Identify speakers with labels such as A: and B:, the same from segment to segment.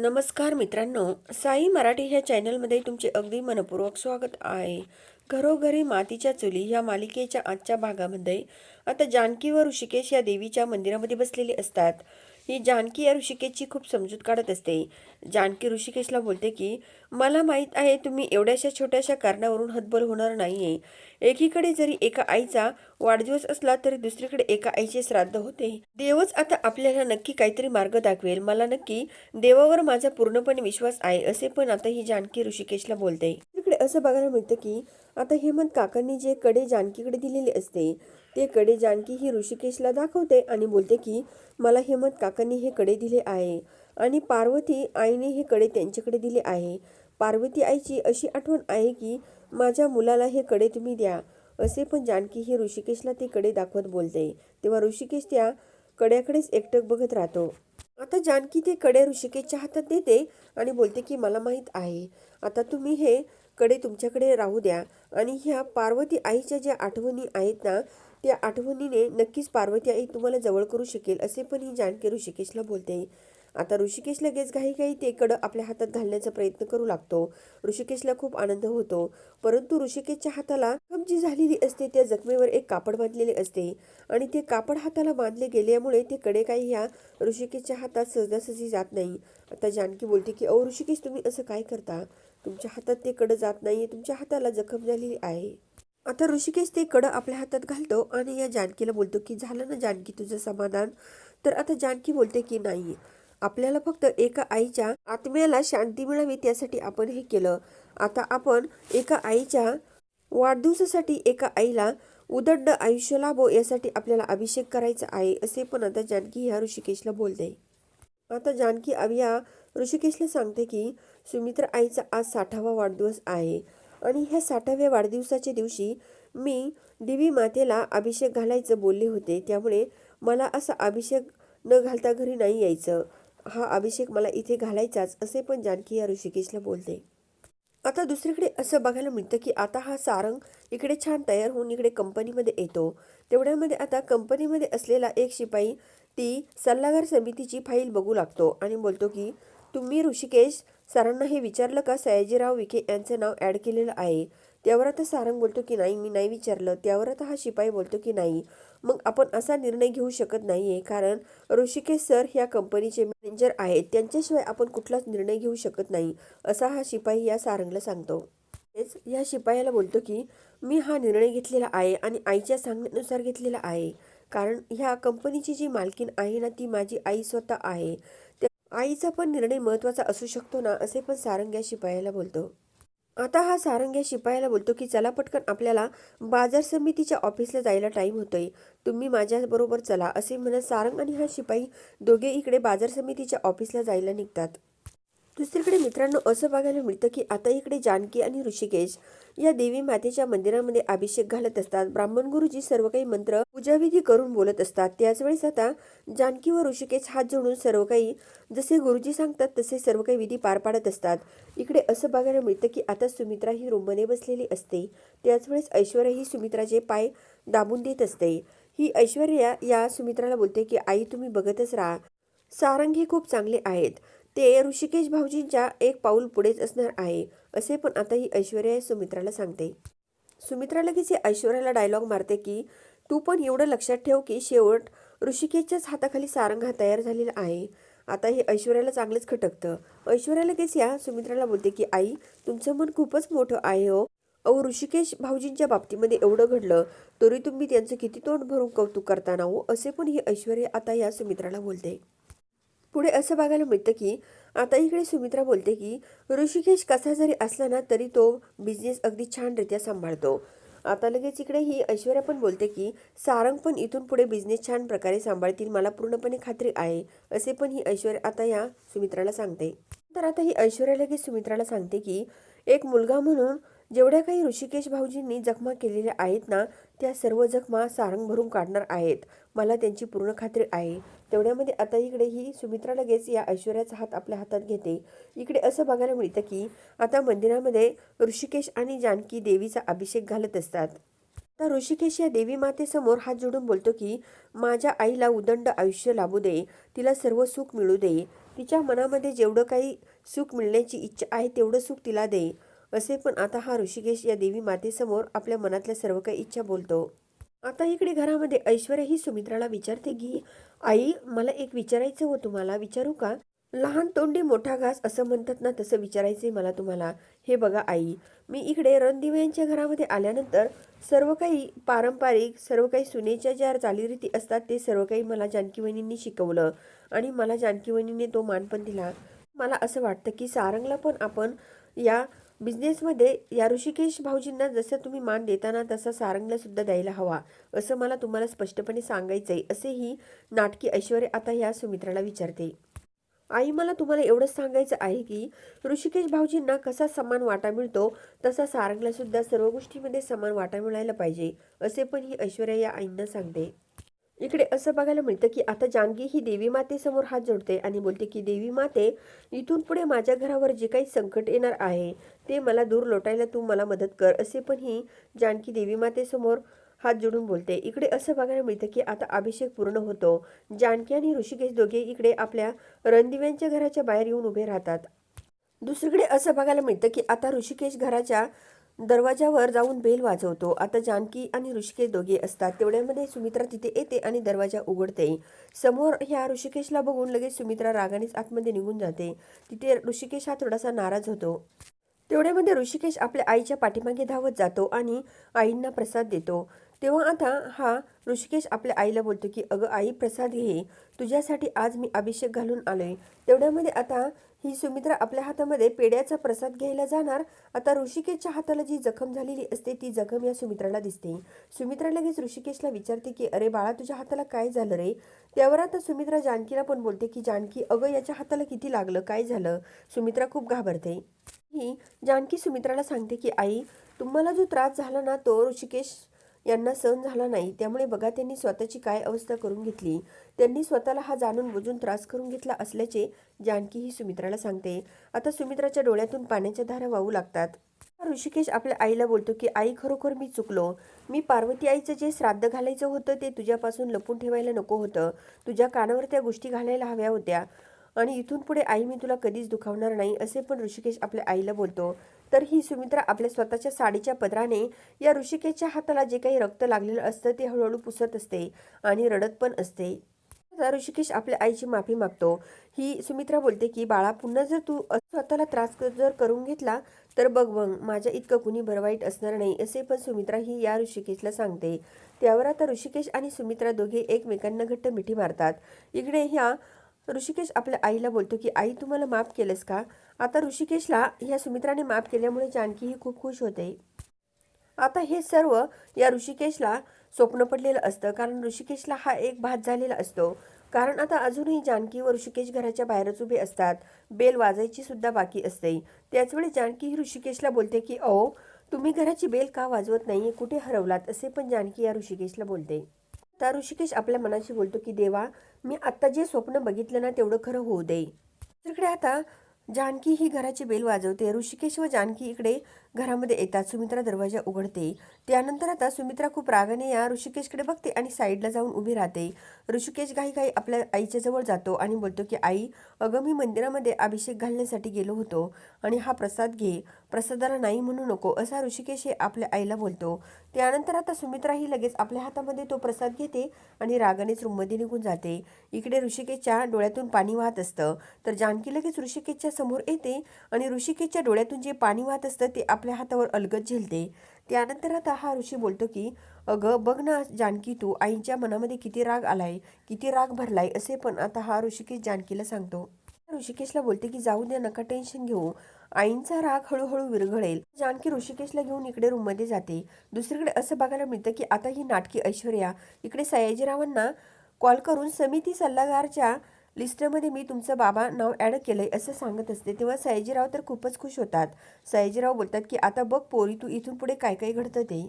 A: नमस्कार मित्रांनो साई मराठी ह्या चॅनलमध्ये तुमचे अगदी मनपूर्वक स्वागत आहे. घरोघरी मातीच्या चुली ह्या मालिकेच्या आजच्या भागामध्ये आता जानकी व ऋषिकेश या देवीच्या मंदिरामध्ये बसलेले असतात. ही जानकी या ऋषिकेशची खूप समजूत काढत असते. जानकी ऋषिकेशला बोलते की मला माहीत आहे तुम्ही एवढ्याशा छोट्याशा कारणावरून हतबल होणार नाहीये. एकीकडे जरी एका आईचा वाढदिवस असला तरी दुसरीकडे एका आईचे श्राद्ध होते. देवच आता आपल्याला नक्की काहीतरी मार्ग दाखवेल. मला नक्की देवावर माझा पूर्णपणे विश्वास आहे असे पण आता ही जानकी ऋषिकेशला बोलते. तिकडे असं बघायला मिळतं की आता हेमंत काकांनी जे कडे जानकीकडे दिलेले असते ते कडे जानकी ही ऋषिकेशला दाखवते आणि बोलते की मला हेमंत काकांनी हे कडे दिले आहे आणि पार्वती आईने हे कडे त्यांच्याकडे दिले आहे. पार्वती आईची अशी आठवण आहे की माझ्या मुलाला हे कडे तुम्ही द्या. असे पण जानकी ही ऋषिकेशला ते कडे दाखवत बोलते. तेव्हा ऋषिकेश त्या कड्याकडेच एकटक बघत राहतो. आता जानकी ते कडे ऋषिकेशच्या हातात देते आणि बोलते की मला माहीत आहे. आता तुम्ही हे कडे तुमच्याकडे राहू द्या. आणि ह्या पार्वती आईच्या ज्या आठवणी आहेत ना त्या आठवणीने नक्कीच पार्वती आई तुम्हाला जवळ करू शकेल असे पण ही जानकी ऋषिकेशला बोलते. आता ऋषिकेश लगेच घाई घाई ते कडं आपल्या हातात घालण्याचा प्रयत्न करू लागतो. ऋषिकेशला खूप आनंद होतो. परंतु ऋषिकेशच्या हाताला जखम जी झालेली असते त्या जखमेवर एक कापड बांधलेले असते. आणि ते कापड हाताला बांधले गेल्यामुळे ते कडे काही ह्या ऋषिकेशच्या हातात सहजासहजी जात नाही. आता जानकी बोलते की अहो ऋषिकेश तुम्ही असं काय करता? तुमच्या हातात ते कडं जात नाही तुमच्या हाताला जखम झालेली आहे. आता ऋषिकेश ते कडं आपल्या हातात घालतो आणि या जानकीला बोलतो की झालं ना जानकी तुझं समाधान? तर आता जानकी बोलते की नाही आपल्याला फक्त एका आईच्या आत्म्याला शांती मिळावी त्यासाठी आपण हे केलं. आता आपण एका आईच्या वाढदिवसासाठी एका आईला उदंड आयुष्य लाभो यासाठी आपल्याला अभिषेक करायचा आहे असे पण आता जानकी ह्या ऋषिकेशला बोलते. आता जानकी अविया ऋषिकेशला सांगते की सुमित्रा आईचा आज साठावा वाढदिवस आहे. आणि ह्या साठाव्या वाढदिवसाच्या दिवशी मी देवी मातेला अभिषेक घालायचं बोलले होते. त्यामुळे मला असा अभिषेक न घालता घरी नाही यायचं. हा अभिषेक मला इथे घालायचाच असे पण जानकी या ऋषिकेशला बोलते आता दुसरीकडे असं बघायला मिळतं की आता हा सारंग इकडे छान तयार होऊन इकडे कंपनीमध्ये येतो. तेवढ्यामध्ये आता कंपनीमध्ये असलेला एक शिपाई ती सल्लागार समितीची फाईल बघू लागतो आणि बोलतो की तुम्ही ऋषिकेश सारांना हे विचारलं का? सयाजीराव विखे यांचं नाव ॲड केलेलं आहे. त्यावर आता सारंग बोलतो की नाही? मी नाही विचारलं. त्यावर आता हा शिपाई बोलतो की नाही? मग आपण असा निर्णय घेऊ शकत नाही आहे कारण ऋषिकेश सर ह्या कंपनीचे मॅनेजर आहेत. त्यांच्याशिवाय आपण कुठलाच निर्णय घेऊ शकत नाही असा हा शिपाई या सारंगला सांगतो. तेच या शिपायाला बोलतो की मी हा निर्णय घेतलेला आहे आणि आईच्या सांगण्यानुसार घेतलेला आहे. कारण ह्या कंपनीची जी मालकीन आहे ना ती माझी आई स्वतः आहे. आईचा पण निर्णय महत्त्वाचा असू शकतो ना असे पण सारंग या शिपायाला बोलतो. आता हा सारंग या शिपायाला बोलतो की चला पटकन आपल्याला बाजार समितीच्या ऑफिसला जायला टाईम होतोय. तुम्ही माझ्याबरोबर चला असे म्हणत सारंग आणि हा शिपाई दोघे इकडे बाजार समितीच्या ऑफिसला जायला निघतात. दुसरीकडे मित्रांनो असं बघायला मिळतं की आता इकडे जानकी आणि ऋषिकेश या देवी मातेच्या मंदिरामध्ये अभिषेक घालत असतात. ब्राह्मण गुरुजी सर्व काही मंत्र पूजाविधी करून बोलत असतात. त्याच वेळेस आता जानकी व ऋषिकेश हात जोडून सर्व काही जसे गुरुजी सांगतात तसे सर्व काही विधी पार पाडत असतात. इकडे असं बघायला मिळतं की आता सुमित्रा ही रुमने बसलेली असते. त्याच वेळेस ऐश्वर्या ही सुमित्राचे पाय दाबून देत असते. ही ऐश्वर्या या सुमित्राला बोलते की आई तुम्ही बघतच राहा. सारंग हे खूप चांगले आहेत. ते ऋषिकेश भाऊजींच्या एक पाऊल पुढेच असणार आहे. असे पण आता ही ऐश्वर्या सुमित्राला सांगते. सुमित्रा लगेच ऐश्वर्याला डायलॉग मारते की तू पण एवढं लक्षात ठेव की शेवट ऋषिकेशच्याच हाताखाली सारंग हा तयार झालेला आहे. आता हे ऐश्वर्याला चांगलंच खटकतं. ऐश्वर्या लगेच या सुमित्राला बोलते की आई तुमचं मन खूपच मोठं आहे हो. अहो ऋषिकेश भाऊजींच्या बाबतीमध्ये एवढं घडलं तरी तुम्ही त्यांचं किती तोंड भरून कौतुक करताना हो? असे पण ही ऐश्वर्या आता या सुमित्राला बोलते. पुढे असं बघायला मिळतं की आता इकडे सुमित्रा बोलते की ऋषिकेश कसा जरी असला ना तरी तो बिझनेस अगदी छानरित्या सांभाळतो. आता लगेच इकडे ही ऐश्वर्या पण बोलते की सारंग पण इथून पुढे बिझनेस छान प्रकारे सांभाळतील मला पूर्णपणे खात्री आहे असे पण ही ऐश्वर्या आता या सुमित्राला सांगते. तर आता ही ऐश्वर्या लगेच सुमित्राला सांगते की एक मुलगा म्हणून जेवढ्या काही ऋषिकेश भाऊजींनी जखमा केलेल्या आहेत ना त्या सर्व जखमा सारंग भरून काढणार आहेत. मला त्यांची पूर्ण खात्री आहे. तेवढ्यामध्ये आता इकडे ही सुमित्रा लगेच या ऐश्वर्याचा हात आपल्या हातात घेते. इकडे असं बघायला मिळतं की आता मंदिरामध्ये ऋषिकेश आणि जानकी देवीचा अभिषेक घालत असतात. आता ऋषिकेश या देवी मातेसमोर हात जोडून बोलतो की माझ्या आईला उदंड आयुष्य लाभू दे. तिला सर्व सुख मिळू दे. तिच्या मनामध्ये जेवढं काही सुख मिळण्याची इच्छा आहे तेवढं सुख तिला दे. असे पण आता हा ऋषिकेश या देवी मातेसमोर आपल्या मनातल्या सर्व काही इच्छा बोलतो. आता इकडे घरामध्ये ऐश्वर्या ही सुमित्राला विचारते की आई मला एक विचारायचं हो तुम्हाला. विचारू का? लहान तोंडी मोठा घास असं म्हणतात ना तसं विचारायचंय मला तुम्हाला. हे बघा आई मी इकडे रणदिव्यांच्या घरामध्ये आल्यानंतर सर्व काही पारंपरिक सर्व काही सुनेच्या ज्या चालीरीती असतात ते सर्व काही मला जानकी वहिनींनी शिकवलं आणि मला जानकी वहिनीने तो मान पण दिला. मला असं वाटतं की सारंगला पण आपण या बिझनेसमध्ये या ऋषिकेश भाऊजींना जसं तुम्ही मान देताना तसा सारंगलासुद्धा द्यायला हवा असं मला तुम्हाला स्पष्टपणे सांगायचं आहे असेही नाटकी ऐश्वर्या आता या सुमित्राला विचारते. आई मला तुम्हाला एवढंच सांगायचं आहे की ऋषिकेश भाऊजींना कसा समान वाटा मिळतो तसा सारंगलासुद्धा सर्व गोष्टीमध्ये समान वाटा मिळायला पाहिजे असे पण ही ऐश्वर्या या आईंना सांगते. इकडे असं बघायला मिळतं की आता जानकी ही देवी मातेसमोर हात जोडते आणि बोलते की देवी माते इथून पुढे माझ्या घरावर जे काही संकट येणार आहे ते मला दूर लोटायला तू मला मदत कर असे पण ही जानकी देवी मातेसमोर हात जोडून बोलते. इकडे असं बघायला मिळतं की आता अभिषेक पूर्ण होतो. जानकी आणि ऋषिकेश दोघे इकडे आपल्या रणदिव्यांच्या घराच्या बाहेर येऊन उभे राहतात. दुसरीकडे असं बघायला मिळतं की आता ऋषिकेश घराच्या दरवाजावर जाऊन बेल वाजवतो. आता जानकी आणि ऋषिकेश दोघे असतात. तेवढ्यामध्ये सुमित्रा तिथे येते आणि दरवाजा उघडते. समोर ह्या ऋषिकेशला बघून लगेच सुमित्रा रागानेच आतमध्ये निघून जाते. तिथे ऋषिकेश हा थोडासा नाराज होतो. तेवढ्यामध्ये ऋषिकेश आपल्या आईच्या पाठीमागे धावत जातो आणि आईंना प्रसाद देतो. तेव्हा आता हा ऋषिकेश आपल्या आईला बोलतो की अगं आई प्रसाद घे. तुझ्यासाठी आज मी अभिषेक घालून आलोय. तेवढ्यामध्ये आता ही सुमित्रा आपल्या हातामध्ये पेड्याचा प्रसाद घ्यायला जाणार. आता ऋषिकेशच्या हाताला जी जखम झालेली असते ती जखम या सुमित्राला दिसते. सुमित्रा लगेच ऋषिकेशला विचारते की अरे बाळा तुझ्या हाताला काय झालं रे? त्यावर आता सुमित्रा जानकीला पण बोलते की जानकी अगं याच्या हाताला किती लागलं? काय झालं? सुमित्रा खूप घाबरते. ही जानकी सुमित्राला सांगते की आई तुम्हाला जो त्रास झाला ना तो ऋषिकेश यांना सहन झाला नाही. त्यामुळे बघा त्यांनी स्वतःची काय अवस्था करून घेतली? त्यांनी स्वतःला हा जाणून बुजून त्रास करून घेतला असल्याचे जानकी ही सुमित्राला सांगते. आता सुमित्राच्या डोळ्यातून पाण्याच्या धारा वाहू लागतात. ऋषिकेश आपल्या आईला बोलतो की आई खरोखर मी चुकलो. मी पार्वती आईचं जे श्राद्ध घालायचं होतं ते तुझ्यापासून लपून ठेवायला नको होतं. तुझ्या कानावर त्या गोष्टी घालायला हव्या होत्या. आणि इथून पुढे आई मी तुला कधीच दुखावणार नाही असे पण ऋषिकेश आपल्या आईला बोलतो. तर ही सुमित्रा आपल्या स्वतःच्या साडीच्या पदराने या ऋषिकेशच्या हाताला जे काही रक्त लागलेलं असतं ते हळूहळू पुसत असते आणि रडत पण असते. ऋषिकेश आपल्या आईची माफी मागतो. ही सुमित्रा बोलते की बाळा पुन्हा जर तू स्वतःला त्रास जर करून घेतला तर बघ बघ माझ्या इतकं कुणी बरं वाईट असणार नाही असे पण सुमित्रा ही या ऋषिकेशला सांगते. त्यावर आता ऋषिकेश आणि सुमित्रा दोघे एकमेकांना घट्ट मिठी मारतात. इकडे ह्या ऋषिकेश आपल्या आईला बोलतो की आई तुम्हाला माफ केलंस का? आता ऋषिकेशला ह्या सुमित्राने माफ केल्यामुळे जानकी ही खूप खुश होते. आता हे सर्व या ऋषिकेशला स्वप्न पडलेलं असतं कारण ऋषिकेशला हा एक भात झालेला असतो. कारण आता अजूनही जानकी व ऋषिकेश घराच्या बाहेरच उभे असतात. बेल वाजायची सुद्धा बाकी असते. त्याचवेळी जानकी ही ऋषिकेशला बोलते की अहो तुम्ही घराची बेल का वाजवत नाही कुठे हरवलात? असे पण जानकी या ऋषिकेशला बोलते. तर ऋषिकेश आपल्या मनाशी बोलतो की देवा मी आत्ता जे स्वप्न बघितलं ना तेवढं खरं होऊ दे. तिकडे आता जानकी ही घराची बेल वाजवते. ऋषिकेश व जानकी इकडे घरामध्ये येतात सुमित्रा दरवाजा उघडते. त्यानंतर आता सुमित्रा खूप रागाने या ऋषिकेशकडे बघते आणि साईडला जाऊन उभी राहते. ऋषिकेश घाई घाई आपल्या आईच्या जवळ जातो आणि बोलतो की आई अगं मी मंदिरामध्ये अभिषेक घालण्यासाठी गेलो होतो आणि हा प्रसाद घे. प्रसादाला नाही म्हणू नको असा ऋषिकेश हे आपल्या आईला बोलतो. त्यानंतर आता सुमित्रा ही लगेच आपल्या हातामध्ये तो प्रसाद घेते आणि रागानेच रूममध्ये निघून जाते. इकडे ऋषिकेशच्या डोळ्यातून पाणी वाहत असतं. तर जानकी लगेच ऋषिकेशच्या समोर येते आणि ऋषिकेशच्या डोळ्यातून जे पाणी वाहत असतं ते आपल्या हातावर अलगद झेलते. त्यानंतर आता हा ऋषी बोलतो की अगं बघ ना जानकी तू आईच्या मनामध्ये किती राग आलाय किती राग भरलाय असे पण आता हा ऋषिकेश जानकीला सांगतो. ऋषिकेशला बोलते की जाऊ द्या नका टेन्शन घेऊ. आईंचा राग हळूहळू विरघळेल. जानकी ऋषिकेशला घेऊन इकडे रूममध्ये जाते. दुसरीकडे असं बघायला मिळतं की आता ही नाटकी ऐश्वर्या. इकडे सयाजीरावांना कॉल करून समिती सल्लागारच्या लिस्टमध्ये मी तुमचं बाबा नाव ॲड केलं आहे असं सांगत असते. तेव्हा सयाजीराव तर खूपच खुश होतात. सयाजीराव बोलतात की आता बघ पोरी तू इथून पुढे काय काय घडतं ते?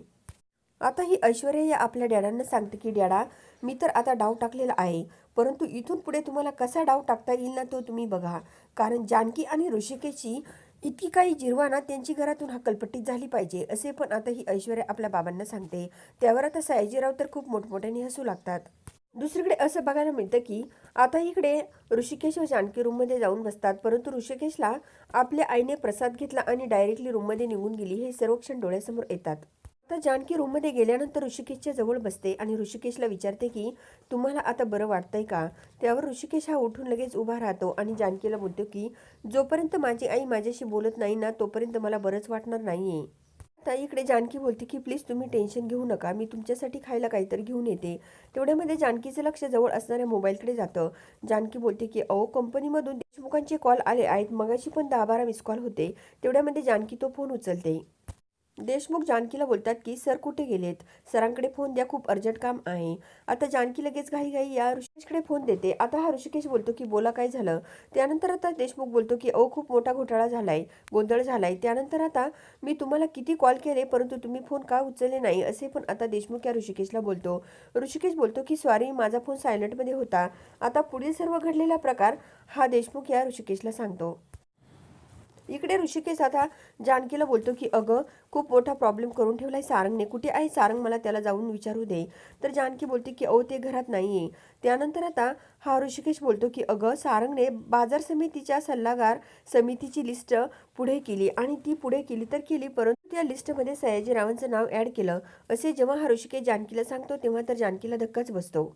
A: आता ही ऐश्वर्या या आपल्या डॅडांना सांगते की डॅडा मी तर आता डाव टाकलेला आहे. परंतु इथून पुढे तुम्हाला कसा डाव टाकता येईल ना तो तुम्ही बघा. कारण जानकी आणि ऋषिकेची इतकी काही जिरवाना त्यांची घरातून हकलपट्टी झाली पाहिजे. असे पण आता ही ऐश्वर्या आपल्या बाबांना सांगते. त्यावर आता सयाजीराव तर खूप मोठमोठ्याने हसू लागतात. दुसरीकडे असं बघायला मिळतं की आता इकडे ऋषिकेश व जानकी रूममध्ये जाऊन बसतात परंतु ऋषिकेशला आपल्या आईने प्रसाद घेतला आणि डायरेक्टली रूममध्ये निघून गेली हे सर्व क्षण डोळ्यासमोर येतात. आता जानकी रूममध्ये गेल्यानंतर ऋषिकेशच्या जवळ बसते आणि ऋषिकेशला विचारते की तुम्हाला आता बरं वाटतंय का? त्यावर ऋषिकेश हा उठून लगेच उभा राहतो आणि जानकीला बोलतो की जोपर्यंत माझी आई माझ्याशी बोलत नाही ना तोपर्यंत मला बरंच वाटणार नाहीये. आता इकडे जानकी बोलते की प्लीज तुम्ही टेन्शन घेऊ नका. मी तुमच्यासाठी खायला काहीतरी घेऊन येते. तेवढ्यामध्ये जानकीचं लक्ष जवळ असणाऱ्या मोबाईलकडे जातं. जानकी बोलते की अहो कंपनीमधून देशमुखांचे कॉल आले आहेत. मगाशी पण दहा बारा मिस कॉल होते. तेवढ्यामध्ये जानकी तो फोन उचलते. देशमुख जानकीला बोलतात की सर कुठे गेलेत? सरांकडे फोन द्या खूप अर्जंट काम आहे. आता जानकी लगेच घाई घाई या ऋषिकेशकडे फोन देते. आता हा ऋषिकेश बोलतो की बोला काय झालं? त्यानंतर आता देशमुख बोलतो की अहो खूप मोठा घोटाळा झालाय गोंधळ झालाय. त्यानंतर आता मी तुम्हाला किती कॉल केले परंतु तुम्ही फोन का उचलले नाही? असे पण आता देशमुख या ऋषिकेशला बोलतो. ऋषिकेश बोलतो की सॉरी माझा फोन सायलेंटमध्ये होता. आता पुढील सर्व घडलेला प्रकार हा देशमुख या ऋषिकेशला सांगतो. इकडे ऋषिकेश आता जानकीला बोलतो की अगं खूप मोठा प्रॉब्लेम करून ठेवलाय सारंगने. कुठे आहे सारंग? मला त्याला जाऊन विचारू दे. तर जानकी बोलते की अहो ते घरात नाही आहे त्यानंतर आता हा ऋषिकेश बोलतो की अगं सारंगने बाजार समितीच्या सल्लागार समितीची लिस्ट पुढे केली आणि ती पुढे केली तर केली परंतु त्या लिस्टमध्ये सयाजीरावांचं नाव ॲड केलं. असे जेव्हा हा ऋषिकेश जानकीला सांगतो तेव्हा तर जानकीला धक्काच बसतो.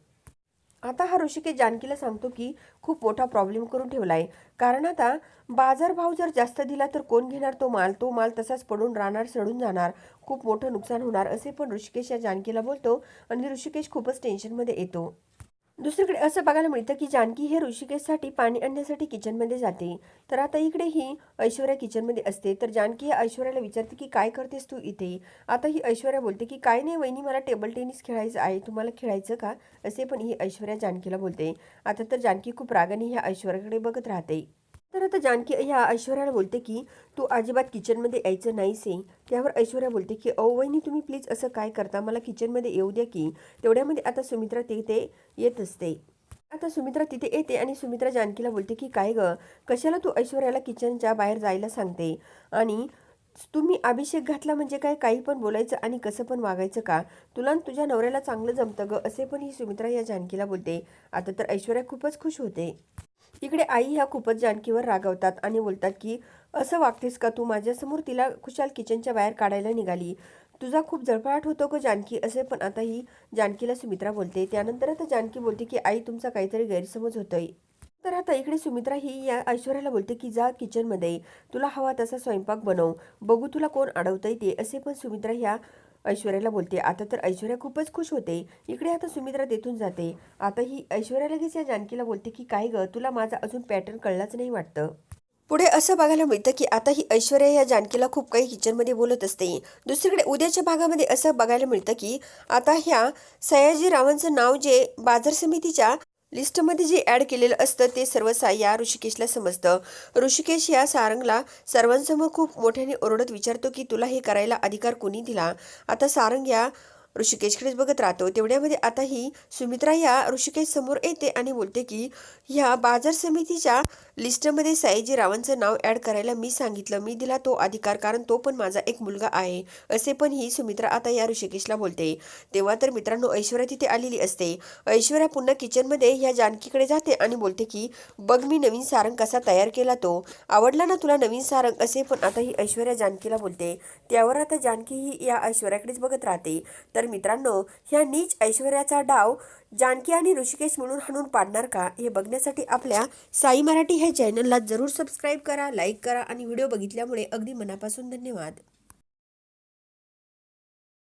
A: आता हा ऋषिकेश जानकीला सांगतो की खूप मोठा प्रॉब्लेम करून ठेवला आहे कारण आता बाजारभाव जर जास्त दिला तर कोण घेणार तो माल? तो माल तसाच पडून राहणार सडून जाणार. खूप मोठं नुकसान होणार असे पण ऋषिकेश या जानकीला बोलतो. आणि ऋषिकेश खूपच टेन्शनमध्ये येतो. दुसरीकडे असं बघायला मिळतं की जानकी हे ऋषिकेशसाठी पाणी आणण्यासाठी किचनमध्ये जाते. तर आता इकडे ही ऐश्वर्या किचनमध्ये असते. तर जानकी हे ऐश्वर्याला विचारते की काय करतेस तू इथे? आता ही ऐश्वर्या बोलते की काय नाही वहिनी मला टेबल टेनिस खेळायचं आहे. तुम्हाला खेळायचं का? असे पण ही ऐश्वर्या जानकीला बोलते. आता तर जानकी खूप रागाने ह्या ऐश्वर्याकडे बघत राहते. तर आता जानकी ह्या ऐश्वर्याला बोलते की तू अजिबात किचनमध्ये यायचं नाहीस आहे. त्यावर ऐश्वर्या बोलते की अहो वहिनी तुम्ही प्लीज असं काय करता? मला किचनमध्ये येऊ द्या की. तेवढ्यामध्ये आता सुमित्रा तिथे येत असते. आता सुमित्रा तिथे येते आणि सुमित्रा जानकीला बोलते की काय ग? कशाला तू ऐश्वर्याला किचनच्या बाहेर जायला सांगते? आणि तुम्ही अभिषेक घातला म्हणजे काय? काही पण बोलायचं आणि कसं पण वागायचं का? तुला तुझ्या नवऱ्याला चांगलं जमतं ग? असे पण ही सुमित्रा या जानकीला बोलते. आता तर ऐश्वर्या खूपच खुश होते. इकडे आई ह्या खूपच जानकीवर रागवतात आणि बोलतात की असं वागतेस का तू? माझ्यासमोर तिला खुशाल किचनच्या बाहेर काढायला निघाली. तुझा खूप जळफळाट होतो का जानकी असे पण आता ही जानकीला सुमित्रा बोलते. त्यानंतर आता जानकी बोलते की आई तुमचा काहीतरी गैरसमज होतोय. तर आता इकडे सुमित्रा ही या ऐश्वर्याला बोलते की जा किचनमध्ये. तुला हवा तसा स्वयंपाक बनव. बघू तुला कोण अडवता ते. असे पण सुमित्रा ह्या ऐश्वर्याला बोलते आता तर ऐश्वर्या खूपच खुश होते. इकडे आता सुमित्रा तेथून जाते. आता ही ऐश्वर्या लगेच या जानकीला बोलते की काय ग तुला माझा अजून पॅटर्न कळलाच नाही वाटतं. पुढे असं बघायला मिळतं की आता ही ऐश्वर्या या जानकीला खूप काही किचनमध्ये बोलत असते. दुसरीकडे उद्याच्या भागामध्ये असं बघायला मिळतं की आता ह्या सयाजीरावांचं नाव जे बाजार समितीच्या लिस्टमध्ये जे ॲड केलेलं असतं ते सर्व सा या ऋषिकेशला समजतं. ऋषिकेश या सारंगला सर्वांसमोर खूप मोठ्याने ओरडत विचारतो की तुला हे करायला अधिकार कोणी दिला? आता सारंग या ऋषिकेशकडेच बघत राहतो. तेवढ्यामध्ये आताही सुमित्रा या ऋषिकेश समोर येते आणि बोलते की ह्या बाजार समितीच्या लिस्टमध्ये सयाजी रावांचं नाव ॲड करायला मी सांगितलं. मी दिला तो अधिकार कारण तो पण माझा एक मुलगा आहे. असे पण ही सुमित्रा आता या ऋषिकेशला बोलते. तेव्हा तर मित्रांनो ऐश्वर्या तिथे आलेली असते. ऐश्वर्या पुन्हा किचनमध्ये ह्या जानकीकडे जाते आणि बोलते की बघ मी नवीन सारंग कसा तयार केला तो. आवडला ना तुला नवीन सारंग? असे पण आता ही ऐश्वर्या जानकीला बोलते. त्यावर आता जानकी ही या ऐश्वर्याकडेच बघत राहते. तर मित्रांनो ह्या नीच ऐश्वर्याचा डाव जानकी आणि ऋषिकेश म्हणून हाणून पाडणार का? हे बघण्यासाठी आपल्या साई मराठी ह्या चॅनलला जरूर सबस्क्राईब करा लाईक करा आणि व्हिडिओ बघितल्यामुळे अगदी मनापासून धन्यवाद.